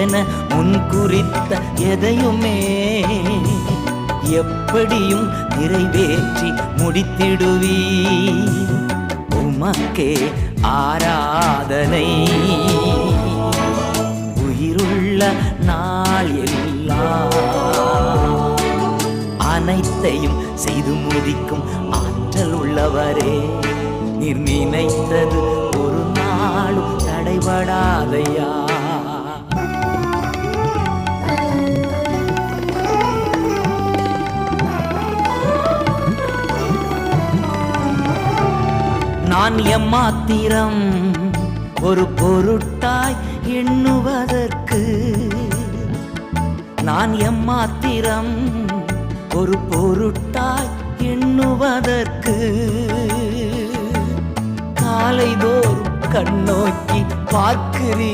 என முன் குறித்த எதையுமே எப்படியும் நிறைவேற்றி முடித்திடுவீ உமக்கே ஆராதனை. உயிருள்ள நாள் எல்லாம் அனைத்தையும் செய்து முடிக்கும் ஆற்றல் உள்ளவரே. நீர் நினைத்தது ஒரு நாளும் தடைபடாதையா? நான் எம்மாத்திரம் ஒரு பொருட்டாய் எண்ணுவதற்கு. நான் எம்மாத்திரம் ஒரு பொருட்டாய் எண்ணுவதற்கு. காலைதோறும் கண்ணோக்கி பார்க்கிறீ